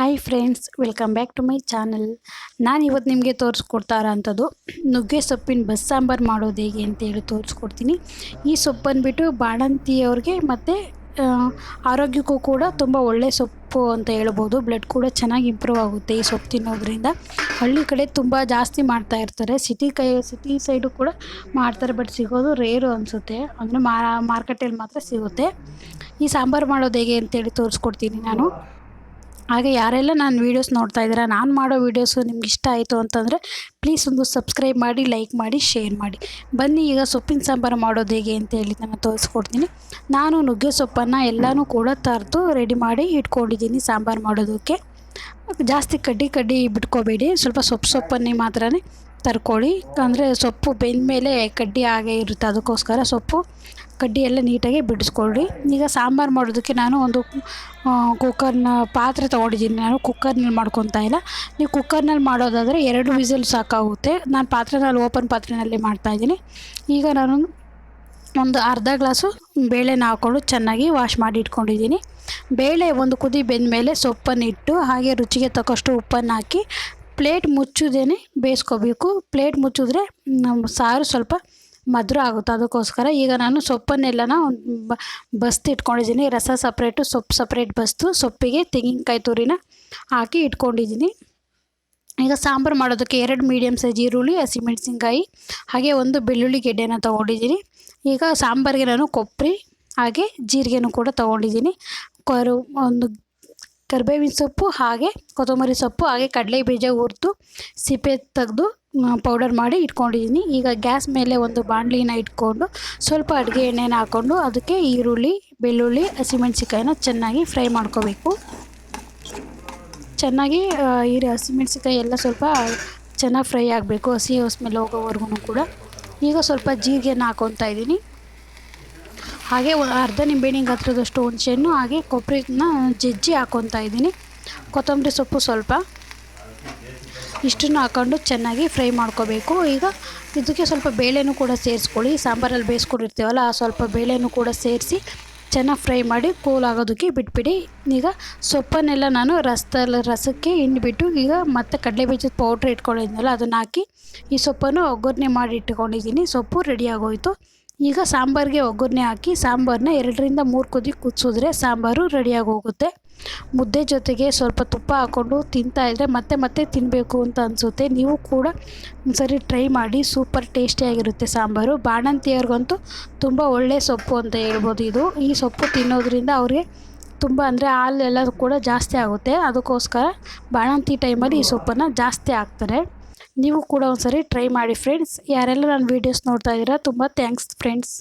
Hi friends welcome back to my channel ನಾನು ಇವತ್ತು ನಿಮಗೆ ತೋರಿಸ್ಕೊಡ್ತಾ ಇರೋಂಥದ್ದು ನುಗ್ಗೆ ಸೊಪ್ಪಿನ ಬಸ್ ಸಾಂಬಾರು ಮಾಡೋದು ಹೇಗೆ ಅಂತೇಳಿ ತೋರಿಸ್ಕೊಡ್ತೀನಿ. ಈ ಸೊಪ್ಪನ್ನು ಬಿಟ್ಟು ಬಾಣಂತಿಯವ್ರಿಗೆ ಮತ್ತು ಆರೋಗ್ಯಕ್ಕೂ ಕೂಡ ತುಂಬ ಒಳ್ಳೆಯ ಸೊಪ್ಪು ಅಂತ ಹೇಳ್ಬೋದು. ಬ್ಲಡ್ ಕೂಡ ಚೆನ್ನಾಗಿ ಇಂಪ್ರೂವ್ ಆಗುತ್ತೆ ಈ ಸೊಪ್ಪು ತಿನ್ನೋದ್ರಿಂದ. ಹಳ್ಳಿ ಕಡೆ ತುಂಬ ಜಾಸ್ತಿ ಮಾಡ್ತಾ ಇರ್ತಾರೆ. ಸಿಟಿ ಕೈ ಸಿಟಿ ಸೈಡು ಕೂಡ ಮಾಡ್ತಾರೆ ಬಟ್ ಸಿಗೋದು ರೇರು ಅನಿಸುತ್ತೆ. ಅಂದರೆ ಮಾರ್ಕೆಟಲ್ಲಿ ಮಾತ್ರ ಸಿಗುತ್ತೆ. ಈ ಸಾಂಬಾರು ಮಾಡೋದು ಹೇಗೆ ಅಂತೇಳಿ ತೋರಿಸ್ಕೊಡ್ತೀನಿ ನಾನು. ಹಾಗೆ ಯಾರೆಲ್ಲ ನಾನು ವೀಡಿಯೋಸ್ ನೋಡ್ತಾ ಇದ್ದೀರಾ, ನಾನು ಮಾಡೋ ವೀಡಿಯೋಸು ನಿಮ್ಗೆ ಇಷ್ಟ ಆಯಿತು ಅಂತಂದರೆ ಪ್ಲೀಸ್ ಒಂದು ಸಬ್ಸ್ಕ್ರೈಬ್ ಮಾಡಿ ಲೈಕ್ ಮಾಡಿ ಶೇರ್ ಮಾಡಿ. ಬನ್ನಿ ಈಗ ಸೊಪ್ಪಿನ ಸಾಂಬಾರು ಮಾಡೋದು ಹೇಗೆ ಅಂತ ಹೇಳಿ ನಾನು ತೋರಿಸ್ಕೊಡ್ತೀನಿ. ನಾನು ನುಗ್ಗೆ ಸೊಪ್ಪನ್ನು ಎಲ್ಲನೂ ಕೂಡ ತರೆದು ರೆಡಿ ಮಾಡಿ ಇಟ್ಕೊಂಡಿದ್ದೀನಿ ಸಾಂಬಾರು ಮಾಡೋದಕ್ಕೆ. ಜಾಸ್ತಿ ಕಡ್ಡಿ ಕಡ್ಡಿ ಬಿಟ್ಕೋಬೇಡಿ, ಸ್ವಲ್ಪ ಸೊಪ್ಪು ಸೊಪ್ಪನ್ನೇ ಮಾತ್ರ ತರ್ಕೊಳ್ಳಿ ಅಂದರೆ ಸೊಪ್ಪು ಬೆಂದ ಮೇಲೆ ಕಡ್ಡಿ ಹಾಗೆ ಇರುತ್ತೆ ಅದಕ್ಕೋಸ್ಕರ ಸೊಪ್ಪು ಕಡ್ಡಿ ಎಲ್ಲ ನೀಟಾಗಿ ಬಿಡಿಸ್ಕೊಳ್ಳಿ ಈಗ ಸಾಂಬಾರು ಮಾಡೋದಕ್ಕೆ ನಾನು ಒಂದು ಕುಕ್ಕರ್ನ ಪಾತ್ರೆ ತೊಗೊಂಡಿದ್ದೀನಿ. ನಾನು ಕುಕ್ಕರ್ನಲ್ಲಿ ಮಾಡ್ಕೊತಾ ಇಲ್ಲ. ನೀವು ಕುಕ್ಕರ್ನಲ್ಲಿ ಮಾಡೋದಾದರೆ ಎರಡು ವಿಸಿಲ್ ಸಾಕಾಗುತ್ತೆ. ನಾನು ಪಾತ್ರೆನಲ್ಲಿ ಓಪನ್ ಪಾತ್ರೆನಲ್ಲಿ ಮಾಡ್ತಾಯಿದ್ದೀನಿ ಈಗ ನಾನು ಒಂದು ಅರ್ಧ ಗ್ಲಾಸು ಬೇಳೆನ ಹಾಕ್ಕೊಂಡು ಚೆನ್ನಾಗಿ ವಾಶ್ ಮಾಡಿ ಇಟ್ಕೊಂಡಿದ್ದೀನಿ. ಬೇಳೆ ಒಂದು ಕುದಿ ಬೆಂದ ಮೇಲೆ ಸೊಪ್ಪನ್ನು ಇಟ್ಟು, ಹಾಗೆ ರುಚಿಗೆ ತಕ್ಕಷ್ಟು ಉಪ್ಪನ್ನು ಹಾಕಿ ಪ್ಲೇಟ್ ಮುಚ್ಚೋದೇನೆ ಬೇಯಿಸ್ಕೋಬೇಕು. ಪ್ಲೇಟ್ ಮುಚ್ಚಿದ್ರೆ ನಮ್ಮ ಸಾರು ಸ್ವಲ್ಪ ಮಧುರ ಆಗುತ್ತೆ. ಅದಕ್ಕೋಸ್ಕರ ಈಗ ನಾನು ಸೊಪ್ಪನ್ನೆಲ್ಲನ ಒಂದು ಬಸ್ತು ಇಟ್ಕೊಂಡಿದ್ದೀನಿ. ರಸ ಸಪ್ರೇಟು, ಸೊಪ್ಪು ಸಪ್ರೇಟ್ ಬಸ್ತು, ಸೊಪ್ಪಿಗೆ, ತೆಂಗಿನಕಾಯಿ ತುರಿನ ಹಾಕಿ ಇಟ್ಕೊಂಡಿದ್ದೀನಿ. ಈಗ ಸಾಂಬಾರು ಮಾಡೋದಕ್ಕೆ ಎರಡು ಮೀಡಿಯಮ್ ಸೈಜ್ ಈರುಳ್ಳಿ ಹಸಿಮೆಣಸಿನ್ಕಾಯಿ ಹಾಗೆ ಒಂದು ಬೆಳ್ಳುಳ್ಳಿ ಗೆಡ್ಡೆನ ತೊಗೊಂಡಿದ್ದೀನಿ. ಈಗ ಸಾಂಬಾರಿಗೆ ನಾನು ಕೊಬ್ಬರಿ, ಹಾಗೆ ಜೀರಿಗೆನೂ ಕೂಡ ತೊಗೊಂಡಿದ್ದೀನಿ. ಕರು, ಒಂದು ಕರಿಬೇವಿನ ಸೊಪ್ಪು, ಹಾಗೆ ಕೊತ್ತಂಬರಿ ಸೊಪ್ಪು, ಹಾಗೆ ಕಡಲೆ ಬೀಜ ಹುರಿದು ಸಿಪ್ಪೆ ತೆಗೆದು ಪೌಡರ್ ಮಾಡಿ ಇಟ್ಕೊಂಡಿದ್ದೀನಿ ಈಗ ಗ್ಯಾಸ್ ಮೇಲೆ ಒಂದು ಬಾಣಲಿನ ಇಟ್ಕೊಂಡು ಸ್ವಲ್ಪ ಅಡುಗೆ ಎಣ್ಣೆನ ಹಾಕ್ಕೊಂಡು ಅದಕ್ಕೆ ಈರುಳ್ಳಿ, ಬೆಳ್ಳುಳ್ಳಿ ಹಸಿಮೆಣ್ಸಿಕಾಯಿನ ಚೆನ್ನಾಗಿ ಫ್ರೈ ಮಾಡ್ಕೋಬೇಕು. ಚೆನ್ನಾಗಿ ಈ ಹಸಿಮೆಣ್ಸಿಕಾಯಿ ಎಲ್ಲ ಸ್ವಲ್ಪ ಚೆನ್ನಾಗಿ ಫ್ರೈ ಆಗಬೇಕು. ಹಸಿ ಸ್ಮೆಲ್ ಹೋಗೋವರೆಗೂ ಕೂಡ. ಈಗ ಸ್ವಲ್ಪ ಜೀರಿಗೆನ ಹಾಕ್ಕೊತಾ ಇದ್ದೀನಿ ಹಾಗೆ ಅರ್ಧ ನಿಂಬೆಹಣ್ಣಿನ ಗಾತ್ರದಷ್ಟು ಹುಣಸೆಹಣ್ಣು, ಹಾಗೆ ಕೊಬ್ಬರಿನ ಜಜ್ಜಿ ಹಾಕ್ಕೊತಾ ಇದ್ದೀನಿ. ಕೊತ್ತಂಬರಿ ಸೊಪ್ಪು ಸ್ವಲ್ಪ. ಇಷ್ಟನ್ನು ಹಾಕ್ಕೊಂಡು ಚೆನ್ನಾಗಿ ಫ್ರೈ ಮಾಡ್ಕೋಬೇಕು. ಈಗ ಇದಕ್ಕೆ ಸ್ವಲ್ಪ ಬೇಳೆನೂ ಕೂಡ ಸೇರಿಸ್ಕೊಳ್ಳಿ. ಸಾಂಬಾರಲ್ಲಿ ಬೇಯಿಸ್ಕೊಂಡಿರ್ತೀವಲ್ಲ, ಆ ಸ್ವಲ್ಪ ಬೇಳೆನೂ ಕೂಡ ಸೇರಿಸಿ ಚೆನ್ನಾಗಿ ಫ್ರೈ ಮಾಡಿ ಕೂಲ್ ಆಗೋದಕ್ಕೆ ಬಿಟ್ಬಿಡಿ. ಈಗ ಸೊಪ್ಪನ್ನೆಲ್ಲ ನಾನು ರಸದಲ್ಲಿ, ರಸಕ್ಕೆ ಹಿಂಡಿಬಿಟ್ಟು ಈಗ ಮತ್ತೆ ಕಡಲೆ ಬೀಜದ ಪೌಡ್ರ್ ಇಟ್ಕೊಂಡಿದ್ನಲ್ಲ, ಅದನ್ನು ಹಾಕಿ ಈ ಸೊಪ್ಪನ್ನು ಒಗ್ಗರಣೆ ಮಾಡಿ ಇಟ್ಕೊಂಡಿದ್ದೀನಿ. ಸೊಪ್ಪು ರೆಡಿ ಆಗೋಯಿತು. ಈಗ ಸಾಂಬಾರಿಗೆ ಒಗ್ಗರಣೆ ಹಾಕಿ ಸಾಂಬಾರನ್ನ ಎರಡರಿಂದ ಮೂರು ಕುದಿ ಕುದಿಸಿದ್ರೆ ಸಾಂಬಾರು ರೆಡಿಯಾಗಿ ಹೋಗುತ್ತೆ. ಮುದ್ದೆ ಜೊತೆಗೆ ಸ್ವಲ್ಪ ತುಪ್ಪ ಹಾಕ್ಕೊಂಡು ತಿಂತಾಯಿದ್ರೆ ಮತ್ತೆ ಮತ್ತೆ ತಿನ್ನಬೇಕು ಅಂತ ಅನಿಸುತ್ತೆ. ನೀವು ಕೂಡ ಒಂದ್ಸರಿ ಟ್ರೈ ಮಾಡಿ, ಸೂಪರ್ ಟೇಸ್ಟಿಯಾಗಿರುತ್ತೆ ಸಾಂಬಾರು. ಬಾಣಂತಿಯವ್ರಿಗಂತೂ ತುಂಬ ಒಳ್ಳೆಯ ಸೊಪ್ಪು ಅಂತ ಹೇಳ್ಬೋದು ಇದು. ಈ ಸೊಪ್ಪು ತಿನ್ನೋದ್ರಿಂದ ಅವ್ರಿಗೆ ತುಂಬ ಅಂದರೆ ಹಾಲೆಲ್ಲ ಕೂಡ ಜಾಸ್ತಿ ಆಗುತ್ತೆ. ಅದಕ್ಕೋಸ್ಕರ ಬಾಣಂತಿ ಟೈಮಲ್ಲಿ ಈ ಸೊಪ್ಪನ್ನು ಜಾಸ್ತಿ ಹಾಕ್ತಾರೆ. ನೀವು ಕೂಡ ಒಂದ್ಸರಿ ಟ್ರೈ ಮಾಡಿ ಫ್ರೆಂಡ್ಸ್ ಯಾರೆಲ್ಲ ನನ್ನ ವೀಡಿಯೋಸ್ ನೋಡ್ತಾ ಇದ್ದೀರಾ ತುಂಬ ಥ್ಯಾಂಕ್ಸ್ ಫ್ರೆಂಡ್ಸ್